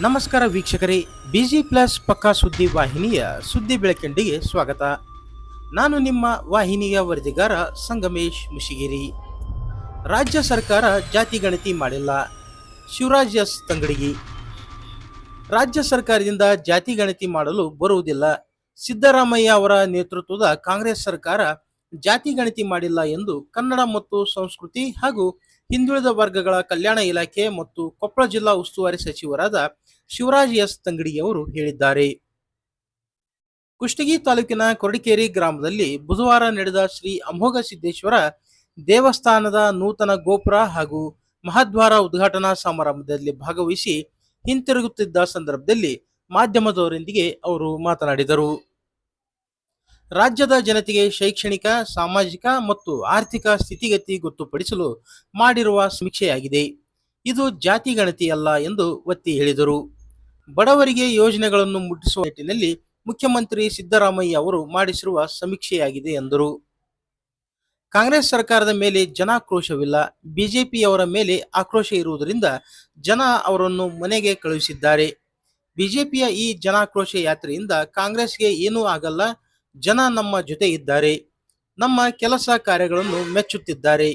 ನಮಸ್ಕಾರ ವೀಕ್ಷಕರೇ, busy plus ಪಕ್ಕಾ ಸುದ್ದಿ ವಾಹಿನಿಯ ಸುದ್ದಿ ಬೆಳಕಂಡಿಗೆ ಸ್ವಾಗತ. ನಾನು ನಿಮ್ಮ ವಾಹಿನಿಯ ವರದಿಗಾರ ಸಂಗಮೇಶ್ ಮುಷಿಗಿರಿ. ರಾಜ್ಯ ಸರ್ಕಾರ ಜಾತಿ ಗಣತಿ ಮಾಡಿಲ್ಲ. ಶಿವರಾಜ್ ಎಸ್ ತಂಗಡಿಗಿ. ರಾಜ್ಯ ಸರ್ಕಾರದಿಂದ ಜಾತಿ ಗಣತಿ ಮಾಡಲು ಬರುವುದಿಲ್ಲ. ಸಿದ್ದರಾಮಯ್ಯ ಅವರ ನೇತೃತ್ವದ ಕಾಂಗ್ರೆಸ್ ಸರ್ಕಾರ ಜಾತಿ ಗಣತಿ ಮಾಡಿಲ್ಲ ಎಂದು ಕನ್ನಡ ಮತ್ತು ಸಂಸ್ಕೃತಿ ಹಾಗೂ ಹಿಂದುಳಿದ ವರ್ಗಗಳ ಕಲ್ಯಾಣ ಇಲಾಖೆ ಮತ್ತು ಕೊಪ್ಪಳ ಜಿಲ್ಲಾ ಉಸ್ತುವಾರಿ ಸಚಿವರಾದ ಶಿವರಾಜ್ ಎಸ್ ತಂಗಡಿ ಅವರು ಹೇಳಿದ್ದಾರೆ. ಕುಷ್ಟಗಿ ತಾಲೂಕಿನ ಕೊರಡಿಕೇರಿ ಗ್ರಾಮದಲ್ಲಿ ಬುಧವಾರ ನಡೆದ ಶ್ರೀ ಅಮೋಘ ಸಿದ್ದೇಶ್ವರ ದೇವಸ್ಥಾನದ ನೂತನ ಗೋಪುರ ಹಾಗೂ ಮಹಾದ್ವಾರ ಉದ್ಘಾಟನಾ ಸಮಾರಂಭದಲ್ಲಿ ಭಾಗವಹಿಸಿ ಹಿಂತಿರುಗುತ್ತಿದ್ದ ಸಂದರ್ಭದಲ್ಲಿ ಮಾಧ್ಯಮದವರೊಂದಿಗೆ ಅವರು ಮಾತನಾಡಿದರು. ರಾಜ್ಯದ ಜನತೆಗೆ ಶೈಕ್ಷಣಿಕ, ಸಾಮಾಜಿಕ ಮತ್ತು ಆರ್ಥಿಕ ಸ್ಥಿತಿಗತಿ ಗೊತ್ತುಪಡಿಸಲು ಮಾಡಿರುವ ಸಮೀಕ್ಷೆಯಾಗಿದೆ. ಇದು ಜಾತಿ ಗಣತಿಯಲ್ಲ ಎಂದು ಒತ್ತಿ ಹೇಳಿದರು. ಬಡವರಿಗೆ ಯೋಜನೆಗಳನ್ನು ಮುಟ್ಟಿಸುವ ನಿಟ್ಟಿನಲ್ಲಿ ಮುಖ್ಯಮಂತ್ರಿ ಸಿದ್ದರಾಮಯ್ಯ ಅವರು ಮಾಡಿಸಿರುವ ಸಮೀಕ್ಷೆಯಾಗಿದೆ ಎಂದರು. ಕಾಂಗ್ರೆಸ್ ಸರ್ಕಾರದ ಮೇಲೆ ಜನಾಕ್ರೋಶವಿಲ್ಲ. ಬಿಜೆಪಿಯವರ ಮೇಲೆ ಆಕ್ರೋಶ ಇರುವುದರಿಂದ ಜನ ಅವರನ್ನು ಮನೆಗೆ ಕಳುಹಿಸಿದ್ದಾರೆ. ಬಿಜೆಪಿಯ ಈ ಜನಾಕ್ರೋಶ ಯಾತ್ರೆಯಿಂದ ಕಾಂಗ್ರೆಸ್ಗೆ ಏನೂ ಆಗಲ್ಲ. ಜನ ನಮ್ಮ ಜೊತೆ ಇದ್ದಾರೆ, ನಮ್ಮ ಕೆಲಸ ಕಾರ್ಯಗಳನ್ನು ಮೆಚ್ಚುತ್ತಿದ್ದಾರೆ.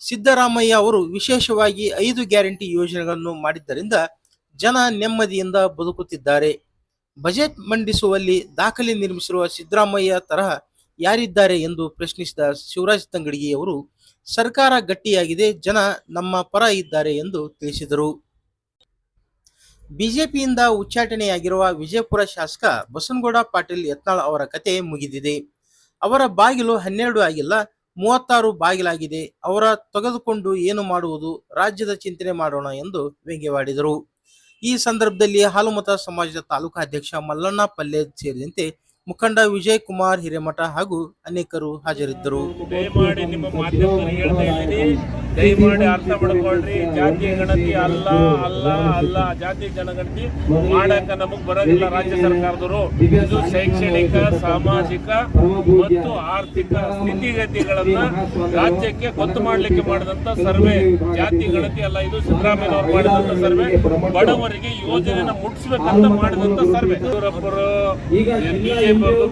ಸಿದ್ದರಾಮಯ್ಯ ಅವರು ವಿಶೇಷವಾಗಿ ಐದು ಗ್ಯಾರಂಟಿ ಯೋಜನೆಗಳನ್ನು ಮಾಡಿದ್ದರಿಂದ ಜನ ನೆಮ್ಮದಿಯಿಂದ ಬದುಕುತ್ತಿದ್ದಾರೆ. ಬಜೆಟ್ ಮಂಡಿಸುವಲ್ಲಿ ದಾಖಲೆ ನಿರ್ಮಿಸಿರುವ ಸಿದ್ದರಾಮಯ್ಯ ತರಹ ಯಾರಿದ್ದಾರೆ ಎಂದು ಪ್ರಶ್ನಿಸಿದ ಶಿವರಾಜ್ ತಂಗಡಿಗಿ ಅವರು, ಸರ್ಕಾರ ಗಟ್ಟಿಯಾಗಿದೆ, ಜನ ನಮ್ಮ ಪರ ಇದ್ದಾರೆ ಎಂದು ತಿಳಿಸಿದರು. ಬಿಜೆಪಿಯಿಂದ ಉಚ್ಚಾಟನೆಯಾಗಿರುವ ವಿಜಯಪುರ ಶಾಸಕ ಬಸನಗೌಡ ಪಾಟೀಲ್ ಯತ್ನಾಳ್ ಅವರ ಕತೆ ಮುಗಿದಿದೆ. ಅವರ ಬಾಗಿಲು ಹನ್ನೆರಡು ಆಗಿಲ್ಲ, ಮೂವತ್ತಾರು ಬಾಗಿಲಾಗಿದೆ. ಅವರ ತೆಗೆದುಕೊಂಡು ಏನು ಮಾಡುವುದು, ರಾಜ್ಯದ ಚಿಂತನೆ ಮಾಡೋಣ ಎಂದು ವ್ಯಂಗ್ಯವಾಡಿದರು. ಈ ಸಂದರ್ಭದಲ್ಲಿ ಹಾಲುಮತ ಸಮಾಜದ ತಾಲೂಕಾ ಅಧ್ಯಕ್ಷ ಮಲ್ಲಣ್ಣ ಪಲ್ಲೆ ಸೇರಿದಂತೆ ಮುಖಂಡ ವಿಜಯ್ ಕುಮಾರ್ ಹಿರೇಮಠ ಹಾಗೂ ಅನೇಕರು ಹಾಜರಿದ್ದರು. ದಯಮಾಡಿ ಅರ್ಥ ಮಾಡ್ಕೊಳ್ರಿ. ಜಾತಿ ಗಣತಿ ಅಲ್ಲ ಅಲ್ಲ ಅಲ್ಲ. ಜಾತಿ ಜನಗಣತಿ ಮಾಡಕ ನಮಗ್ ಬರೋದಿಲ್ಲ ರಾಜ್ಯ ಸರ್ಕಾರದವರು. ಇದು ಶೈಕ್ಷಣಿಕ, ಸಾಮಾಜಿಕ ಮತ್ತು ಆರ್ಥಿಕ ಸ್ಥಿತಿಗತಿಗಳನ್ನ ರಾಜ್ಯಕ್ಕೆ ಗೊತ್ತು ಮಾಡ್ಲಿಕ್ಕೆ ಮಾಡಿದಂತ ಸರ್ವೆ. ಜಾತಿ ಗಣತಿ ಅಲ್ಲ, ಇದು ಸಿದ್ದರಾಮಯ್ಯ ಅವರು ಮಾಡಿದಂತ ಸರ್ವೆ. ಬಡವರಿಗೆ ಯೋಜನೆನ ಮುಟ್ಸ್ಬೇಕಂತ ಮಾಡಿದಂತ ಸರ್ವೆ. ಯಡಿಯೂರಪ್ಪರು ಬಿಜೆಪಿ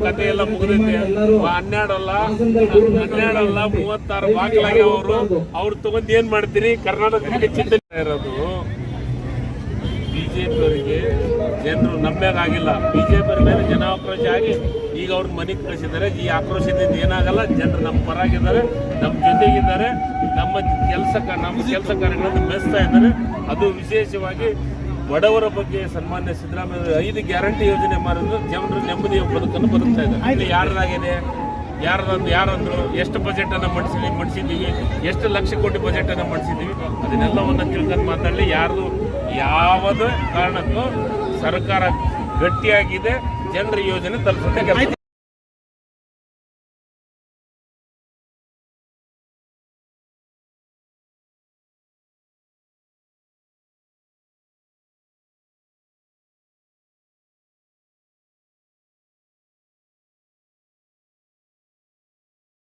ಕತೆ ಎಲ್ಲ ಮುಗಿದೈತೆ. ಹನ್ನೆರಡಲ್ಲ ಹನ್ನೆರಡಲ್ಲ, ಮೂವತ್ತಾರು ಬಾಗಿಲಾಗಿ ಅವರು ಅವ್ರು ತಗೊಂಡ್ ಏನ್ ಮಾಡ್ತೀರಿ ಕರ್ನಾಟಕದಲ್ಲಿ ಚಿಂತನೆ ಇರೋದು. ಬಿಜೆಪಿ ಅವರಿಗೆ ಜನರು ನಂಬೇಕಾಗಿಲ್ಲ ಬಿಜೆಪಿ ಅವ್ರ ಮೇಲೆ ಜನ ಆಕ್ರೋಶ ಆಗಿ ಈಗ ಅವ್ರ ಮನೆಗೆ ಕಳಿಸಿದ್ದಾರೆ. ಈ ಆಕ್ರೋಶದಿಂದ ಏನಾಗಲ್ಲ. ಜನರು ನಮ್ಮ ಪರಾಗಿದ್ದಾರೆ, ನಮ್ಮ ಜೊತೆಗಿದ್ದಾರೆ. ನಮ್ಮ ಕೆಲಸ ನಮ್ಮ ಕೆಲಸ ಕಾರ್ಯಗಳನ್ನು ಮೆಚ್ತಾ ಇದ್ದಾರೆ. ಅದು ವಿಶೇಷವಾಗಿ ಬಡವರ ಬಗ್ಗೆ ಸನ್ಮಾನ್ಯ ಸಿದ್ದರಾಮಯ್ಯ ಐದು ಗ್ಯಾರಂಟಿ ಯೋಜನೆ ಮಾಡಿದ್ರು. ಜನರು ನೆಮ್ಮದಿಯ ಬದುಕನ್ನು ಬದುಕ್ತಾ ಇದ್ದಾರೆ. ಇಲ್ಲಿ ಯಾರ್ದಂದು ಯಾರಂದ್ರು ಎಷ್ಟು ಬಜೆಟ್ ಅನ್ನ ಮಂಡಿಸಿದ್ವಿ, ಮಂಡಿಸಿದ್ದೀವಿ, ಎಷ್ಟು ಲಕ್ಷ ಕೋಟಿ ಬಜೆಟ್ ಅನ್ನ ಮಂಡಿಸಿದ್ದೀವಿ, ಅದನ್ನೆಲ್ಲವನ್ನ ತಿಳ್ಕೊಂಡು ಮಾತಾಡಲಿ. ಯಾರ್ದು ಯಾವುದೇ ಕಾರಣಕ್ಕೂ ಸರ್ಕಾರ ಗಟ್ಟಿಯಾಗಿದೆ, ಜನರ ಯೋಜನೆ ತಲುಪುತ್ತೆ